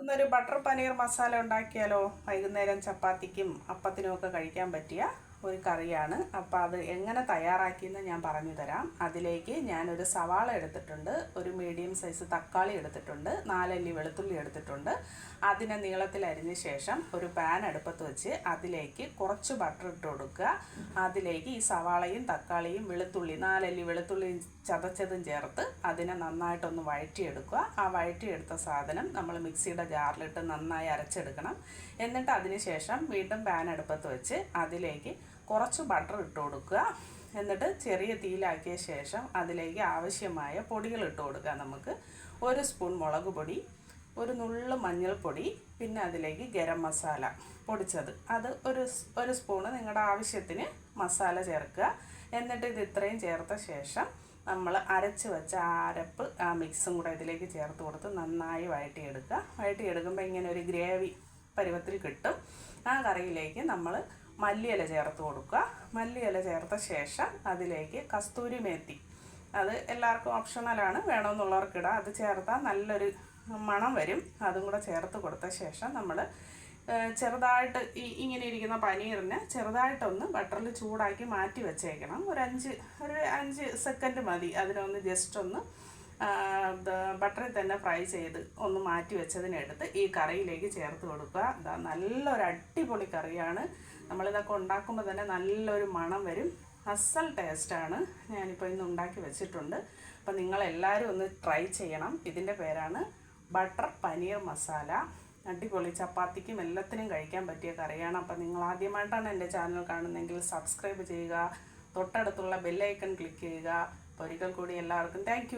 ഇന്നൊരു ബട്ടർ പനീർ മസാല ഉണ്ടാക്കിയാലോ? വൈകുന്നേരം ചപ്പാത്തിക്കും അപ്പത്തിനും ഒക്കെ കഴിക്കാൻ പറ്റിയ ഒരു കറിയാണ്. അപ്പോൾ അത് എങ്ങനെ തയ്യാറാക്കിയെന്ന് ഞാൻ പറഞ്ഞു തരാം. അതിലേക്ക് ഞാനൊരു സവാള എടുത്തിട്ടുണ്ട്. ഒരു മീഡിയം സൈസ് തക്കാളി എടുത്തിട്ടുണ്ട്. നാലല്ലി വെളുത്തുള്ളി എടുത്തിട്ടുണ്ട്. അതിനെ നീളത്തിൽ അരിഞ്ഞ ശേഷം ഒരു പാൻ അടുപ്പത്ത് വെച്ച് അതിലേക്ക് കുറച്ച് ബട്ടർ ഇട്ട് കൊടുക്കുക. അതിലേക്ക് ഈ സവാളയും തക്കാളിയും വെളുത്തുള്ളി നാലല്ലി വെളുത്തുള്ളിയും ചതച്ചതും ചേർത്ത് അതിനെ നന്നായിട്ടൊന്ന് വഴറ്റിയെടുക്കുക. ആ വഴറ്റിയെടുത്ത സാധനം നമ്മൾ മിക്സിയുടെ ജാറിലിട്ട് നന്നായി അരച്ചെടുക്കണം. എന്നിട്ട് അതിന് ശേഷം വീണ്ടും പാൻ അടുപ്പത്ത് വെച്ച് അതിലേക്ക് കുറച്ച് ബട്ടർ ഇട്ട് കൊടുക്കുക. എന്നിട്ട് ചെറിയ തീയിലാക്കിയ ശേഷം അതിലേക്ക് ആവശ്യമായ പൊടികൾ ഇട്ട് കൊടുക്കുക നമുക്ക്. ഒരു സ്പൂൺ മുളക് പൊടി ഒരു നുള്ളു മഞ്ഞൾപ്പൊടി പിന്നെ അതിലേക്ക് ഗരം മസാല പൊടിച്ചത്. അത് ഒരു ഒരു സ്പൂണ് നിങ്ങളുടെ ആവശ്യത്തിന് മസാല ചേർക്കുക. എന്നിട്ട് ഇത് ഇത്രയും ചേർത്ത ശേഷം നമ്മൾ അരച്ച് വെച്ച അരപ്പ് ആ മിക്സും കൂടെ ഇതിലേക്ക് ചേർത്ത് കൊടുത്ത് നന്നായി വഴറ്റിയെടുക്കുക. വഴറ്റിയെടുക്കുമ്പോൾ ഇങ്ങനെ ഒരു ഗ്രേവി പരുവത്തിൽ കിട്ടും. ആ കറിയിലേക്ക് നമ്മൾ മല്ലിയില ചേർത്ത് കൊടുക്കുക. മല്ലിയില ചേർത്ത ശേഷം അതിലേക്ക് കസ്തൂരി മേത്തി. അത് എല്ലാവർക്കും ഓപ്ഷണലാണ് വേണമെന്നുള്ളവർക്ക് അത് ചേർത്താൽ നല്ലൊരു മണം വരും. അതും കൂടെ ചേർത്ത് കൊടുത്ത ശേഷം നമ്മൾ ചെറുതായിട്ട് ഈ ഇങ്ങനെ ഇരിക്കുന്ന പനീറിന് ചെറുതായിട്ടൊന്ന് ബട്ടറിൽ ചൂടാക്കി മാറ്റി വെച്ചേക്കണം. ഒരു അഞ്ച് ഒരു അഞ്ച് സെക്കൻഡ് മതി. അതിനൊന്ന് ജസ്റ്റ് ഒന്ന് ബട്ടറിൽ തന്നെ ഫ്രൈ ചെയ്ത് ഒന്ന് മാറ്റി വെച്ചതിനെടുത്ത് ഈ കറിയിലേക്ക് ചേർത്ത് കൊടുക്കുക. ഇതാ നല്ലൊരു അടിപൊളി കറിയാണ്. നമ്മളിതൊക്കെ ഉണ്ടാക്കുമ്പോൾ തന്നെ നല്ലൊരു മണം വരും. അസൽ ടേസ്റ്റാണ്. ഞാനിപ്പോൾ ഇന്ന് ഉണ്ടാക്കി വെച്ചിട്ടുണ്ട്. അപ്പോൾ നിങ്ങളെല്ലാവരും ഒന്ന് ട്രൈ ചെയ്യണം. ഇതിന്റെ പേരാണ് ബട്ടർ പനീർ മസാല. അടിപൊളി. ചപ്പാത്തിക്കും എല്ലാത്തിനും കഴിക്കാൻ പറ്റിയ കറിയാണ്. അപ്പോൾ നിങ്ങൾ ആദ്യമായിട്ടാണ് എന്റെ ചാനൽ കാണുന്നതെങ്കിൽ സബ്സ്ക്രൈബ് ചെയ്യുക. തൊട്ടടുത്തുള്ള ബെല്ലൈക്കൺ ക്ലിക്ക് ചെയ്യുക. അപ്പോൾ ഒരിക്കൽ കൂടി എല്ലാവർക്കും താങ്ക്